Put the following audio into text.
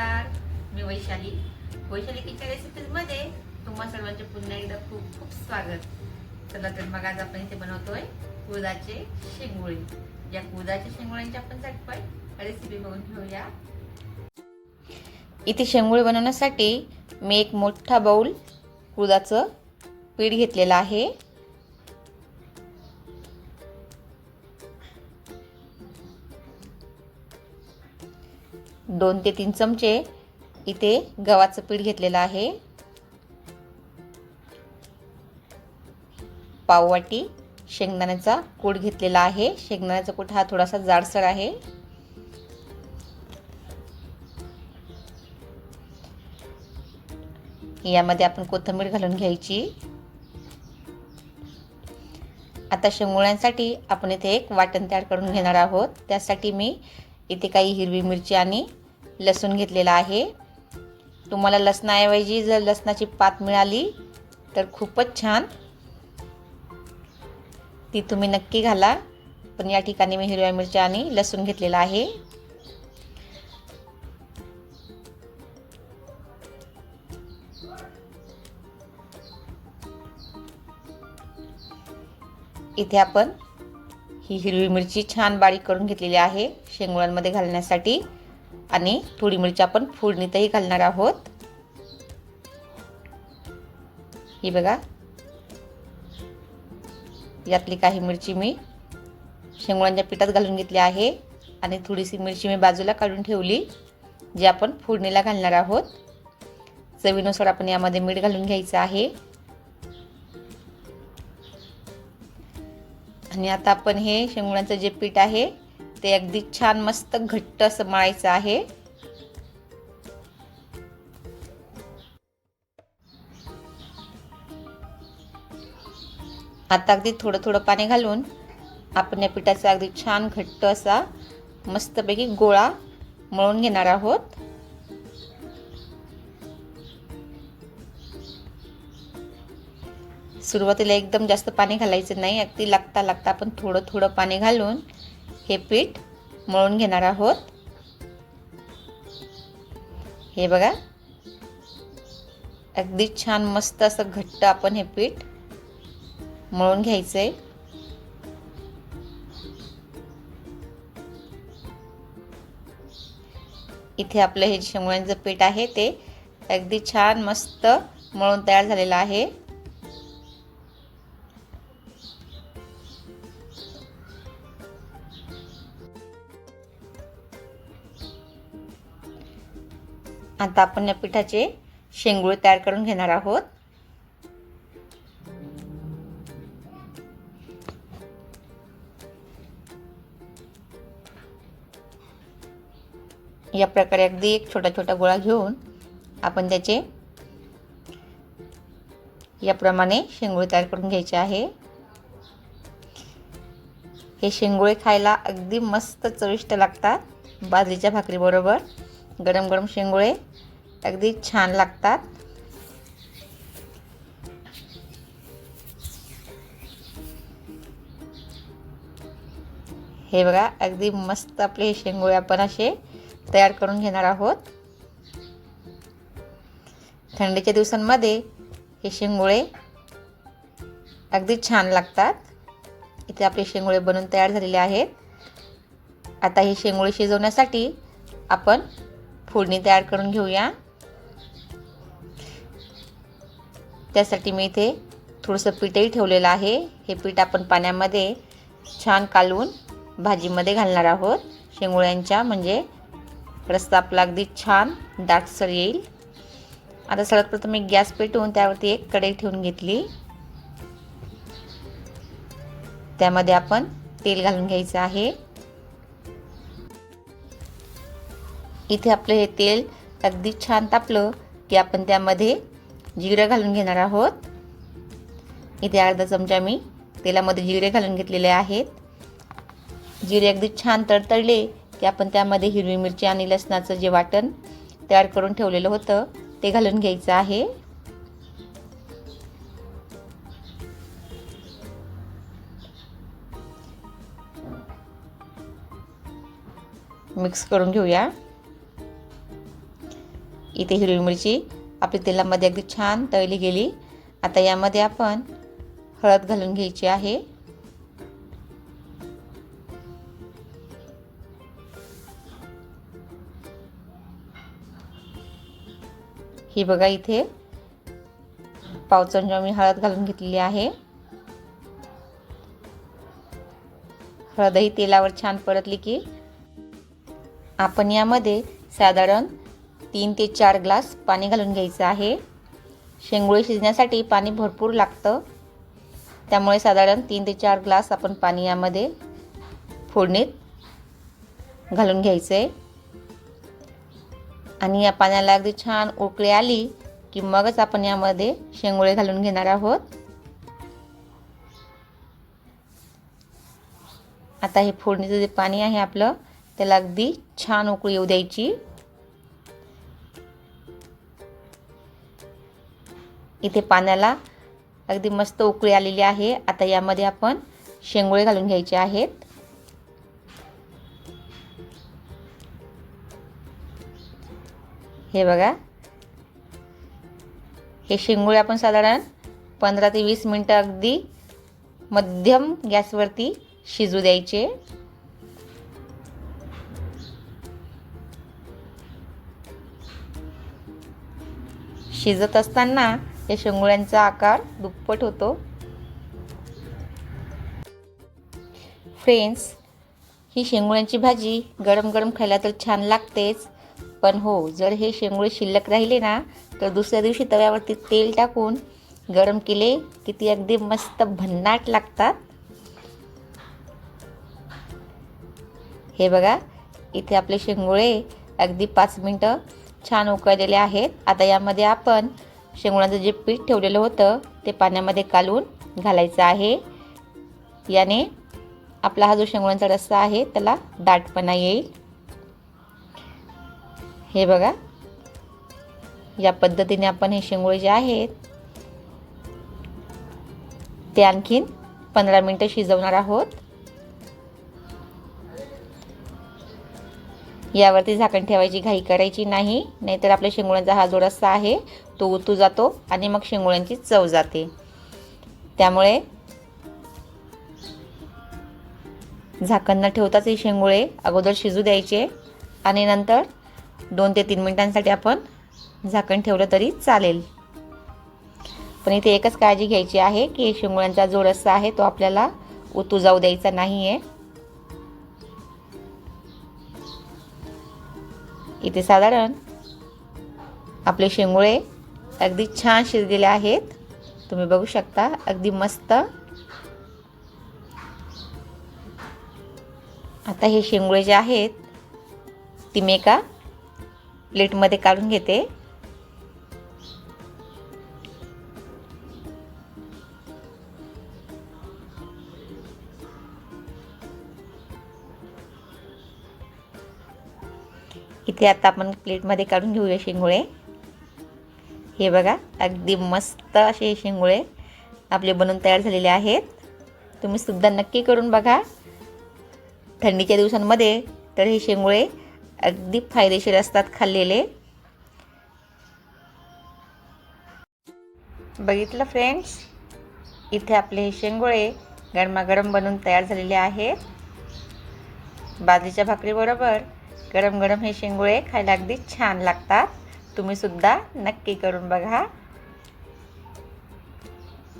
नमस्कार मी वैशाली. वैशाली किचन रेसिपीजमध्ये तुम्हा सर्वांचे पुन्हा एकदा खूप खूप स्वागत. चला तर मग आज आपण इथे बनवतोय कुळदाचे शेंगोळे. या कुळदाच्या शेंगोळ्यांची आपण झटपट रेसिपी बघून घेऊया. इथे शेंगोळे बनवण्यासाठी मी एक मोठा बाऊल कुळदाचं पीठ घेतलेलं आहे. दोन ते तीन चमचे इथे गव्हाचं पीठ घेतलेलं आहे. पाववाटी शेंगदाण्याचा कूट घेतलेला आहे. शेंगदाण्याचा कूट हा थोडासा जाडसर आहे. यामध्ये आपण कोथिंबीर घालून घ्यायची. आता शेंगोळ्यांसाठी आपण इथे एक वाटण तयार करून घेणार आहोत. त्यासाठी मी इथे काही हिरवी मिरची आणि लसूण घेतलेला आहे. तुम्हाला लसणाऐवजी जर लसणाची पात मिळाली तर खूपच छान. ती तुम्ही नक्की घाला. पण या ठिकाणी मी हिरव्या मिरच्या आणि लसूण घेतलेला आहे. इथे आपण ही हिरवी मिरची छान बारीक करून घेतलेली आहे शेंगुळांमध्ये घालण्यासाठी. आणि थोडी मिरची आपण फोडणीतही घालणार आहोत. ही बघा. यातली काही मिरची मी शेंगोळ्यांच्या पिठात घालून घेतली आहे आणि थोडीशी मिरची मी बाजूला काढून ठेवली जी आपण फोडणीला घालणार आहोत. चवीनुसार आपण यामध्ये मीठ घालून घ्यायचं आहे. आणि आता आपण हे शेंगुळ्यांचं जे पीठ आहे ते अगदी छान मस्त घट्ट असं मळायचं आहे. आता अगदी थोडं थोडं पाणी घालून आपण या पिठाचा अगदी छान घट्ट असा मस्तपैकी गोळा मळून घेणार आहोत. सुरुवातीला एकदम जास्त पाणी घालायचं नाही अगदी लागता लागता आपण थोडं थोडं पाणी घालून हे पीठ मळून घेणार आहोत. हे बघा. अगदी छान मस्त असं घट्ट आपण हे पीठ मळून घ्यायचंय. इथे आपलं हे शेंगोळ्यांचं पीठ आहे ते अगदी छान मस्त मळून तयार झालेलं आहे. आता आपण या पिठाचे शेंगुळे तयार करून घेणार आहोत. या प्रकारे अगदी एक छोटा छोटा गोळा घेऊन आपण त्याचे याप्रमाणे शेंगोळे तयार करून घ्यायचे आहे. हे शेंगोळे खायला अगदी मस्त चविष्ट लागतात. बाजरीच्या भाकरीबरोबर गरम गरम शेंगोळे अगदी छान लागतात. हे बघा अगदी मस्त आपले हे शेंगोळे आपण असे तयार करून घेणार आहोत. थंडीच्या दिवसांमध्ये हे शेंगोळे अगदी छान लागतात. इथे आपले शेंगोळे बनून तयार झालेले आहेत. आता हे शेंगोळे शिजवण्यासाठी आपण फोडणी तयार करून घेऊया. त्यासाठी मी इथे थोडंसं पीठही ठेवलेलं आहे. हे पीठ आपण पाण्यामध्ये छान कालवून भाजीमध्ये घालणार आहोत. शेंगोळ्यांच्या म्हणजे रस्ता आपला अगदी छान दाटसर येईल. आता सर्वात प्रथम मी गॅस पेटवून त्यावरती एक कढई ठेवून घेतली. त्यामध्ये आपण तेल घालून घ्यायचं आहे. इथे आपलं हे तेल अगदी छान तापलं की आपण त्यामध्ये जिरं घालून घेणार आहोत. इथे अर्धा चमचा मी तेलामध्ये जिरे घालून घेतलेले आहेत. जिरे अगदी छान तडतडले की आपण त्यामध्ये हिरवी मिरची आणि लसणाचं जे वाटण तयार करून ठेवलेलं होतं ते घालून घ्यायचं आहे. मिक्स करून घेऊया. इथे हिरवी मिरची आपली तेलामध्ये अगदी छान तळली गेली. आता यामध्ये आपण हळद घालून घ्यायची आहे. ही बघा इथे पाव चमचा मी हळद घालून घेतलेली आहे. हळदही तेलावर छान परतली की आपण यामध्ये साधारण तीन ते चार ग्लास पाणी घालून घ्यायचं आहे. शेंगोळे शिजण्यासाठी पाणी भरपूर लागतं. त्यामुळे साधारण तीन ते चार ग्लास आपण पाणी यामध्ये फोडणीत घालून घ्यायचं. आहे आणि या पाण्याला अगदी छान उकळी आली की मगच आपण यामध्ये शेंगोळे घालून घेणार आहोत. आता हे फोडणीचं जे पाणी आहे आपलं त्याला अगदी छान उकळी येऊ द्यायची. इथे पाण्याला अगदी मस्त उकळी आलेली आहे. आता यामध्ये आपण शेंगोळे घालून घ्यायचे आहेत. हे बघा. हे शेंगोळे आपण साधारण पंधरा ते वीस मिनटं अगदी मध्यम गॅसवरती शिजू द्यायचे. शिजत असताना या शेंगोळ्यांचा आकार दुप्पट होतो. फ्रेंड्स ही शेंगोळ्यांची भाजी गरम गरम खायला तर छान लागतेच. पण हो जर हे शेंगोळे शिल्लक राहिले ना तर दुसऱ्या दिवशी तव्यावरती तेल टाकून गरम केले की ती अगदी मस्त भन्नाट लागतात. हे बघा इथे आपले शेंगोळे अगदी पाच मिनटं छान उकळलेले आहेत. आता यामध्ये आपण शेंगुळाचं जे पीठ ठेवलेलं होतं ते पाण्यामध्ये कालवून घालायचं आहे. याने आपला हा जो शेंगुळांचा रस्सा आहे त्याला दाटपणा येईल. हे बघा. या पद्धतीने आपण हे शेंगुळे जे आहेत ते आणखीन पंधरा मिनटं शिजवणार आहोत. यावरती झाकण ठेवायची घाई करायची नाही. नाहीतर आपल्या शेंगोळ्यांचा हा जो रस्सा आहे तो उतू जातो आणि मग शेंगोळ्यांची चव जाते. त्यामुळे झाकण न ठेवताच हे शेंगोळे अगोदर शिजू द्यायचे आणि नंतर दोन ते तीन मिनिटांसाठी आपण झाकण ठेवलं तरी चालेल. पण इथे एकच काळजी घ्यायची आहे की शेंगोळ्यांचा जो रस्सा आहे तो आपल्याला उतू जाऊ द्यायचा नाही आहे इथे साधारण आपले शेंगोळे अगदी छान शिजलेले आहेत. तुम्ही बघू शकता अगदी मस्त. आता हे शेंगोळे जे आहेत ती मी एका प्लेटमध्ये काढून घेते. ते आता आपण प्लेटमध्ये काढून घेऊया शेंगोळे. हे बघा अगदी मस्त असे शेंगोळे आपले बनवून तयार झालेले आहेत. तुम्ही सुद्धा नक्की करून बघा. थंडीच्या दिवसांमध्ये तर हे शेंगोळे अगदी फायदेशीर असतात खाल्लेले. बघितलं फ्रेंड्स इथे आपले हे शेंगोळे गरमागरम बनवून तयार झालेले आहेत. बाजरीच्या भाकरीबरोबर गरम गरम हे शेंगोळे खायला अगदी छान लागतात. तुम्ही सुद्धा नक्की करून बघा.